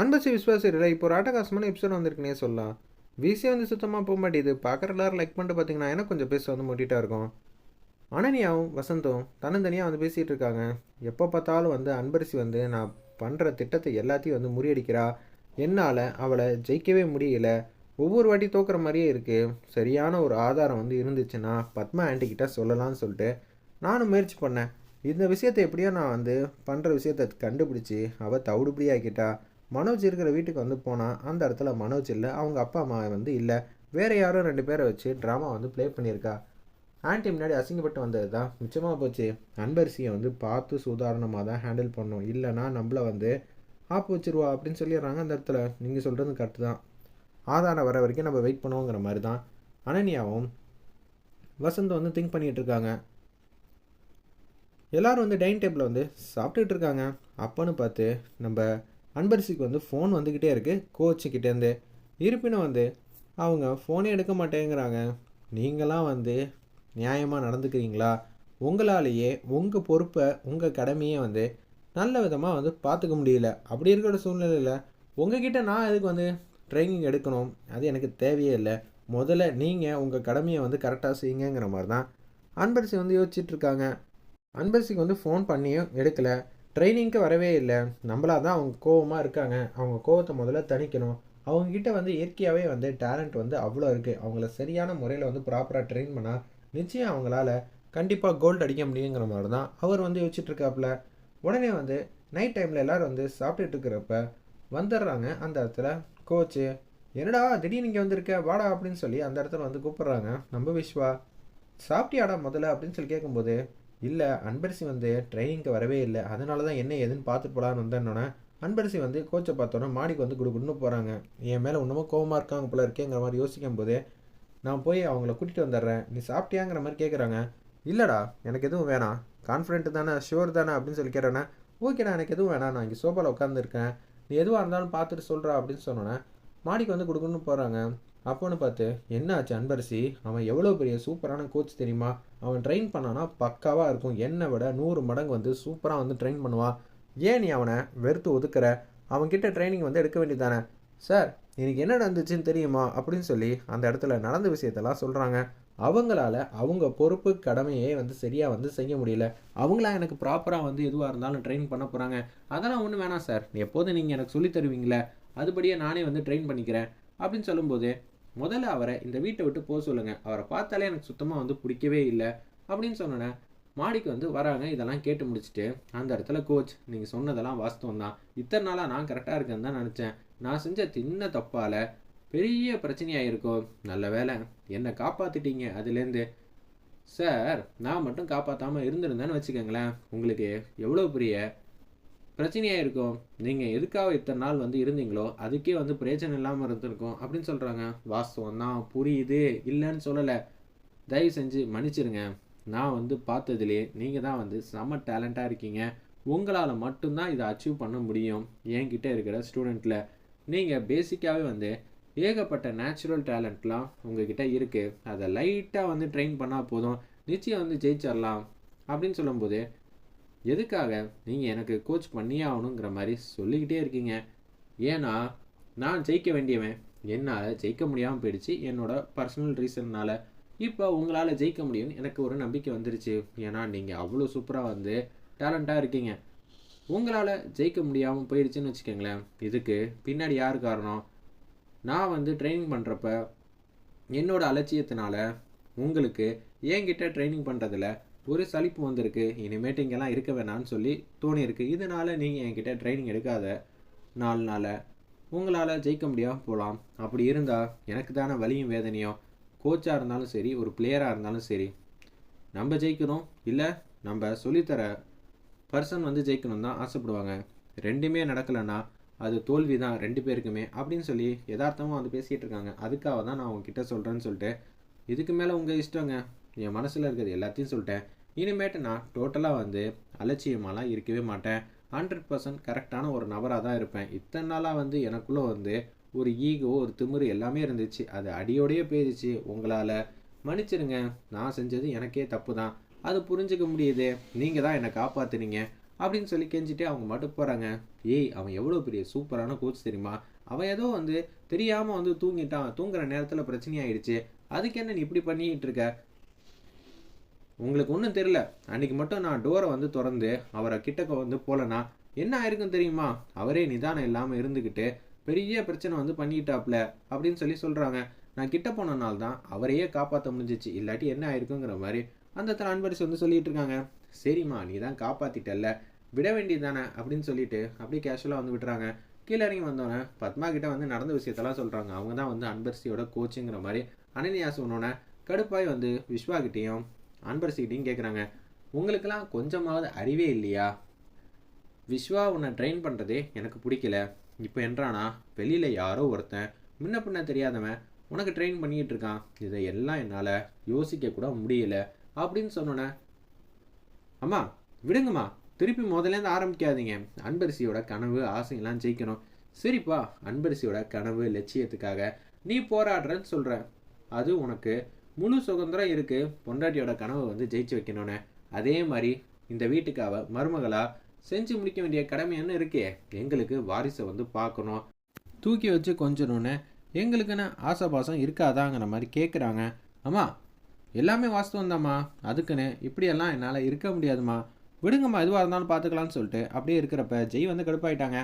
அன்பசி விஸ்வாசிரா இப்போ ஒரு ஆட்டகாசமான எபிசோட் வந்திருக்குனே சொல்லலாம். விசி வந்து சுத்தமாக போக மாட்டேது பார்க்குற எல்லாரும் லைக் பண்ணிட்டு பார்த்தீங்கன்னா எனக்கு கொஞ்சம் பேச வந்து மூட்டிகிட்டா இருக்கும். அனனியாவும் வசந்தும் தன்னந்தனியாக வந்து பேசிகிட்டு இருக்காங்க. எப்போ பார்த்தாலும் வந்து அன்பரசி வந்து நான் பண்ணுற திட்டத்தை எல்லாத்தையும் வந்து முறியடிக்கிறா. என்னால் அவளை ஜெயிக்கவே முடியல. ஒவ்வொரு வாட்டி தோக்குற மாதிரியே இருக்குது சரியான ஒரு ஆதாரம் வந்து இருந்துச்சுன்னா பத்மா ஆண்டிக்கிட்ட சொல்லலாம்னு சொல்லிட்டு நானும் முயற்சி பண்ணேன். இந்த விஷயத்தை எப்படியோ நான் வந்து பண்ணுற விஷயத்தை கண்டுபிடிச்சி அவள் தவிடுபடியாக்கிட்டா. மனோஜ் இருக்கிற வீட்டுக்கு வந்து போனால் அந்த இடத்துல மனோஜ் இல்லை அவங்க அப்பா அம்மா வந்து இல்லை. வேறு யாரும் ரெண்டு பேரை வச்சு ட்ராமா வந்து ப்ளே பண்ணியிருக்கா. ஆன்டி முன்னாடி அசிங்கப்பட்டு வந்தது தான் மிச்சமாக போச்சு அன்பரிசியை வந்து பார்த்து சுதாரணமாக தான் ஹேண்டில் பண்ணும். இல்லைன்னா நம்மளை வந்து ஆப்பு வச்சிருவா அப்படின்னு சொல்லிடுறாங்க அந்த இடத்துல. நீங்கள் சொல்கிறது கரெக்டு தான். ஆதாரம் வர வரைக்கும் நம்ம வெயிட் பண்ணுவோங்கிற மாதிரி தான் அனன்யாவும் வசந்த் வந்து திங்க் பண்ணிகிட்டு இருக்காங்க. எல்லோரும் வந்து டைனிங் டேபிளில் வந்து சாப்பிட்டுட்டு இருக்காங்க. அப்போன்னு பார்த்து நம்ம அன்பரசிக்கு வந்து ஃபோன் வந்துக்கிட்டே இருக்குது கோச்சுக்கிட்டேருந்து இருப்பினும் வந்து அவங்க ஃபோனே எடுக்க மாட்டேங்கிறாங்க. நீங்களாம் வந்து நியாயமாக நடந்துக்கிறீங்களா? உங்களாலேயே உங்கள் பொறுப்பை உங்கள் கடமையை வந்து நல்ல விதமாக வந்து பார்த்துக்க முடியல. அப்படி இருக்கிற சூழ்நிலையில் உங்ககிட்ட நான் எதுக்கு வந்து ட்ரைனிங் எடுக்கணும்? அது எனக்கு தேவையே இல்லை. முதல்ல நீங்கள் உங்கள் கடமையை வந்து கரெக்டாக செய்யுங்கிற மாதிரி தான். அன்பரசி வந்து யோசிச்சுட்ருக்காங்க அன்பரசிக்கு வந்து ஃபோன் பண்ணியும் எடுக்கலை. ட்ரைனிங்க்கு வரவே இல்லை. நம்மளாக தான் அவங்க கோவமாக இருக்காங்க. அவங்க கோவத்தை முதல்ல தணிக்கணும். அவங்கக்கிட்ட வந்து இயற்கையாகவே வந்து டேலண்ட் வந்து அவ்வளோ இருக்குது அவங்கள சரியான முறையில் வந்து ப்ராப்பராக ட்ரெயின் பண்ணால் நிச்சயம் அவங்களால கண்டிப்பாக கோல்டு அடிக்க முடியுங்கிற மாதிரி தான் அவர் வந்து யோசிச்சுட்ருக்காப்புல உடனே வந்து நைட் டைமில் எல்லோரும் வந்து சாப்பிட்டுட்டு இருக்கிறப்ப வந்துடுறாங்க. அந்த இடத்துல கோச்சு என்னடா திடீர்னு இங்கே வந்திருக்க? வாடா அப்படின்னு சொல்லி அந்த இடத்துல வந்து கூப்பிட்றாங்க. நம்ம விஸ்வா சாப்பிட்டியாடா முதல்ல? அப்படின்னு சொல்லி கேட்கும்போது இல்லை அன்பரசி வந்து ட்ரைனிங்க்கு வரவே இல்லை. அதனால தான் என்ன ஏதுன்னு பார்த்துட்டு போகலான்னு வந்தேன்னொன்னே அன்பரசி வந்து கோச்சை பார்த்தோன்னே மாடிக்கு வந்து குடுக்குன்னு போகிறாங்க என் மேலே இன்னமும் கோவமாக இருக்காங்க போல இருக்கேங்கிற மாதிரி யோசிக்கும் போதே நான் போய் அவங்கள கூட்டிகிட்டு வந்துடுறேன். நீ சாப்பிட்டியாங்கிற மாதிரி கேட்குறாங்க இல்லைடா எனக்கு எதுவும் வேணாம். கான்ஃபிடென்ட் தானே ஷுவர் தானே அப்படின்னு சொல்லி கேட்டேன்னா ஓகேடா எனக்கு எதுவும் வேணாம். நான் இங்கே சோஃபாவில் உட்காந்துருக்கேன் நீ எதுவாக இருந்தாலும் பார்த்துட்டு சொல்கிறா அப்படின்னு சொன்னோன்னே மாடிக்கு வந்து கொடுக்குன்னு போகிறாங்க அப்போன்னு பார்த்து என்ன ஆச்சு அன்பரசி? அவன் எவ்வளோ பெரிய சூப்பரான கோச் தெரியுமா? அவன் ட்ரெயின் பண்ணானா பக்காவாக இருக்கும். என்னை விட நூறு மடங்கு வந்து சூப்பராக வந்து ட்ரெயின் பண்ணுவான் ஏன் நீ அவனை வெறுத்து ஒதுக்குற? அவன்கிட்ட ட்ரைனிங் வந்து எடுக்க வேண்டியதானே சார் எனக்கு என்ன நடந்துச்சுன்னு தெரியுமா? அப்படின்னு சொல்லி அந்த இடத்துல நடந்த விஷயத்தெல்லாம் சொல்கிறாங்க அவங்களால அவங்க பொறுப்பு கடமையே வந்து சரியாக வந்து செய்ய முடியல. அவங்களா எனக்கு ப்ராப்பராக வந்து எதுவாக இருந்தாலும் ட்ரெயின் பண்ண போகிறாங்க அதெல்லாம் ஒன்றும் வேணாம் சார். எப்போதும் நீங்கள் எனக்கு சொல்லித் தருவீங்களே. அதுபடியே நானே வந்து ட்ரெயின் பண்ணிக்கிறேன். அப்படின்னு சொல்லும்போது முதல்ல அவரை இந்த வீட்டை விட்டு போக சொல்லுங்கள் அவரை பார்த்தாலே எனக்கு சுத்தமாக வந்து பிடிக்கவே இல்லை அப்படின்னு சொன்னோன்னே மாடிக்கு வந்து வராங்க. இதெல்லாம் கேட்டு முடிச்சுட்டு அந்த இடத்துல கோச் நீங்கள் சொன்னதெல்லாம் வாஸ்தவம் தான். இத்தனை நாளாக நான் கரெக்டாக இருக்கேன்னு தான் நினச்சேன். நான் செஞ்ச சின்ன தப்பால் பெரிய பிரச்சனையாக இருக்கும் நல்ல வேலை என்னை காப்பாற்றிட்டீங்க அதுலேருந்து. சார் நான் மட்டும் காப்பாற்றாமல் இருந்திருந்தேன்னு வச்சுக்கோங்களேன். உங்களுக்கு எவ்வளோ பெரிய? பிரச்சனையாக இருக்கும் நீங்கள் எதுக்காக இத்தனை நாள் வந்து இருந்தீங்களோ அதுக்கே வந்து பிரச்சனை இல்லாமல் இருந்திருக்கும் அப்படின்னு சொல்கிறாங்க வாஸ்தவம் தான். புரியுது. இல்லைன்னு சொல்லலை. தயவு செஞ்சு மன்னிச்சிருங்க. நான் வந்து பார்த்ததுலே நீங்கள் தான் வந்து செம்ம டேலண்ட்டாக இருக்கீங்க. உங்களால் மட்டும்தான் இதை அச்சீவ் பண்ண முடியும். என்கிட்ட இருக்கிற ஸ்டூடெண்ட்டில் நீங்கள் பேசிக்காகவே வந்து ஏகப்பட்ட நேச்சுரல் டேலண்ட்லாம் உங்ககிட்ட இருக்குது அதை லைட்டாக வந்து ட்ரெயின் பண்ணால் போதும். நிச்சயம் வந்து ஜெயிச்சிடலாம் அப்படின்னு சொல்லும்போது எதுக்காக நீங்கள் எனக்கு கோச் பண்ணியே ஆகணுங்கிற மாதிரி சொல்லிக்கிட்டே இருக்கீங்க? ஏன்னா நான் ஜெயிக்க வேண்டியவன். என்னால் ஜெயிக்க முடியாமல் போயிடுச்சு. என்னோட பர்சனல் ரீசன்னால் இப்போ உங்களால் ஜெயிக்க முடியும்னு எனக்கு ஒரு நம்பிக்கை வந்துருச்சு. ஏன்னா நீங்கள் அவ்வளோ சூப்பராக வந்து டேலண்ட்டாக இருக்கீங்க. உங்களால் ஜெயிக்க முடியாமல் போயிடுச்சுன்னு வச்சுக்கோங்களேன். இதுக்கு பின்னாடி யார் காரணம்? நான் வந்து ட்ரைனிங் பண்ணுறப்ப என்னோட அலட்சியத்தினால உங்களுக்கு என்கிட்ட ட்ரைனிங் பண்ணுறதில் ஒரு சலிப்பு வந்திருக்கு. இனிமேட்டு இங்கெல்லாம் இருக்க வேணாம்னு சொல்லி தோணியிருக்கு. இதனால் நீங்கள் என்கிட்ட ட்ரைனிங் எடுக்காத நாலு நாளில் உங்களால் ஜெயிக்க முடியாமல் போகலாம் அப்படி இருந்தால் எனக்கு தானே வலியும் வேதனையும். கோச்சாக இருந்தாலும் சரி ஒரு பிளேயராக இருந்தாலும் சரி நம்ம ஜெயிக்கணும். இல்லை நம்ம சொல்லித்தர பர்சன் வந்து ஜெயிக்கணும் தான் ஆசைப்படுவாங்க. ரெண்டுமே நடக்கலைன்னா அது தோல்வி தான் ரெண்டு பேருக்குமே அப்படின்னு சொல்லி யதார்த்தமாக வந்து பேசிகிட்டு இருக்காங்க. அதுக்காக தான் நான் உங்ககிட்ட சொல்கிறேன்னு சொல்லிட்டு இதுக்கு மேலே உங்கள் இஷ்டங்க. என் மனசில் இருக்கிறது எல்லாத்தையும் சொல்லிட்டேன். இனிமேட்டு நான் டோட்டலாக வந்து அலட்சியமாலாம் இருக்கவே மாட்டேன். ஹண்ட்ரட் பர்சன்ட் கரெக்டான ஒரு நபராக தான் இருப்பேன். இத்தனை நாளாக வந்து எனக்குள்ளே வந்து ஒரு ஈகோ ஒரு திமிரு எல்லாமே இருந்துச்சு. அது அடியோடையே போயிடுச்சு. உங்களால் மன்னிச்சிருங்க நான் செஞ்சது எனக்கே தப்பு தான். அது புரிஞ்சுக்க முடியுது. நீங்கள் தான் என்னை காப்பாற்றுனீங்க அப்படின்னு சொல்லி கெஞ்சிட்டு அவங்க மட்டும் போகிறாங்க ஏய் அவன் எவ்வளோ பெரிய சூப்பரான கோச் தெரியுமா? அவன் ஏதோ வந்து தெரியாமல் வந்து தூங்கிட்டான். தூங்குற நேரத்தில் பிரச்சனையாயிடுச்சு. அதுக்கு என்ன நீ இப்படி பண்ணிக்கிட்டு இருக்க? உங்களுக்கு ஒன்றும் தெரியல. அன்னைக்கு மட்டும் நான் டோரை வந்து திறந்து அவரை கிட்டக்க வந்து போலனா என்ன ஆயிருக்கும் தெரியுமா? அவரே நிதானம் இல்லாமல் இருந்துக்கிட்டு பெரிய பிரச்சனை வந்து பண்ணிக்கிட்டாப்ல அப்படின்னு சொல்லி சொல்கிறாங்க நான் கிட்ட போனனால தான் அவரையே காப்பாற்ற முடிஞ்சிச்சு. இல்லாட்டி என்ன ஆயிருக்குங்கிற மாதிரி அந்த இடத்துல அன்பரிசி வந்து சொல்லிட்டு இருக்காங்க. சரிம்மா நீ தான் காப்பாத்திட்டல்ல. விட வேண்டியது தானே அப்படின்னு சொல்லிட்டு அப்படியே கேஷுவலாக வந்து விட்டுறாங்க. கீழே இறங்கி வந்தோடனே பத்மா கிட்ட வந்து நடந்த விஷயத்தெல்லாம் சொல்கிறாங்க அவங்க தான் வந்து அன்பரசியோட கோச்சுங்கிற மாதிரி அனன்யா சொன்னோன்னே கடுப்பாய் வந்து விஸ்வா கிட்டேயும் அன்பரசிக்கிட்டையும் கேட்குறாங்க உங்களுக்கெல்லாம் கொஞ்சமாவது அறிவே இல்லையா? விஸ்வா உன்னை ட்ரெயின் பண்ணுறதே எனக்கு பிடிக்கல. இப்போ என்றானா? வெளியில் யாரோ ஒருத்தன். முன்ன பின்ன தெரியாதவன். உனக்கு ட்ரெயின் பண்ணிக்கிட்டு இருக்கான். இதை எல்லாம் என்னால் யோசிக்க கூட முடியல. அப்படின்னு சொன்னோன்னே அம்மா விடுங்கம்மா. திருப்பி முதலேருந்து ஆரம்பிக்காதீங்க. அன்பரிசியோட கனவு ஆசையெல்லாம் ஜெயிக்கணும். சரிப்பா அன்பரிசியோட கனவு லட்சியத்துக்காக. நீ போராடுறன்னு சொல்கிற அது உனக்கு முழு சுதந்திரம் இருக்குது பொண்டாட்டியோட கனவை வந்து ஜெயிச்சு வைக்கணும்னு. அதே மாதிரி இந்த வீட்டுக்கு மருமகளாக செஞ்சு முடிக்க வேண்டிய கடமை என்ன இருக்கே? எங்களுக்கு வாரிசை வந்து பார்க்கணும். தூக்கி வச்சு கொஞ்சணுன்னு எங்களுக்குன்னு ஆசைபாசம் இருக்காதாங்கிற மாதிரி கேட்குறாங்க அம்மா எல்லாமே வாஸ்தவம் தாம்மா அதுக்குன்னு இப்படியெல்லாம் என்னால் இருக்க முடியாதும்மா. விடுங்கம்மா எதுவாக இருந்தாலும் பார்த்துக்கலாம்னு சொல்லிட்டு அப்படியே இருக்கிறப்ப ஜெய் வந்து கடுப்பாயிட்டாங்க.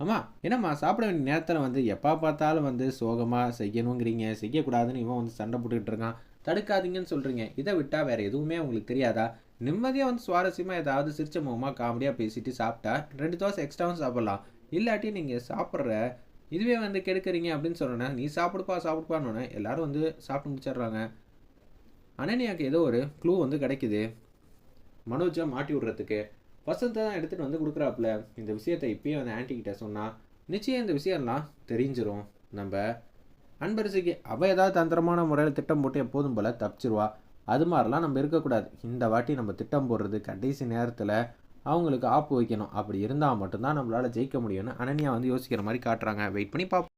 அம்மா என்னம்மா சாப்பிட வேண்டிய நேரத்தில் வந்து எப்போ பார்த்தாலும் வந்து சோகமாக செய்யணுங்கிறீங்க செய்யக்கூடாதுன்னு இவன் வந்து சண்டை போட்டுக்கிட்டு இருக்கான். தடுக்காதீங்கன்னு சொல்கிறீங்க இதை விட்டால் வேறு எதுவுமே உங்களுக்கு தெரியாதா? நிம்மதியாக வந்து சுவாரஸ்யமாக ஏதாவது சிரிச்ச முகமாக காமெடியாக பேசிட்டு சாப்பிட்டா ரெண்டு தோசை எக்ஸ்ட்ராவும் சாப்பிட்லாம். இல்லாட்டி நீங்கள் சாப்பிட்ற இதுவே வந்து கெடுக்குறீங்க அப்படின்னு சொன்னோன்னே நீ சாப்பிடுப்பா சாப்பிடுப்பான்னு எல்லாரும் வந்து சாப்பிட்டு முடிச்சிடுறாங்க. அனன்யாவுக்கு ஏதோ ஒரு க்ளூ வந்து கிடைக்குது. மனோஜை மாட்டி விடுறதுக்கு. வசந்தை தான் எடுத்துகிட்டு வந்து கொடுக்குறாப்புல. இந்த விஷயத்தை இப்பயே வந்து ஆன்டிக்கிட்ட சொன்னால் நிச்சயம் இந்த விஷயம்லாம் தெரிஞ்சிரும். நம்ம அன்பரசிக்கு அவள் ஏதாவது தந்திரமான முறையில் திட்டம் போட்டு எப்போதும் போல் தப்பிச்சிருவா. அது மாதிரிலாம் நம்ம இருக்கக்கூடாது. இந்த வாட்டி நம்ம திட்டம் போடுறது கடைசி நேரத்தில் அவங்களுக்கு ஆப்பு வைக்கணும். அப்படி இருந்தால் மட்டும்தான் நம்மளால் ஜெயிக்க முடியும்னு அனன்யா வந்து யோசிக்கிற மாதிரி காட்டுறாங்க. வெயிட் பண்ணி பார்ப்போம்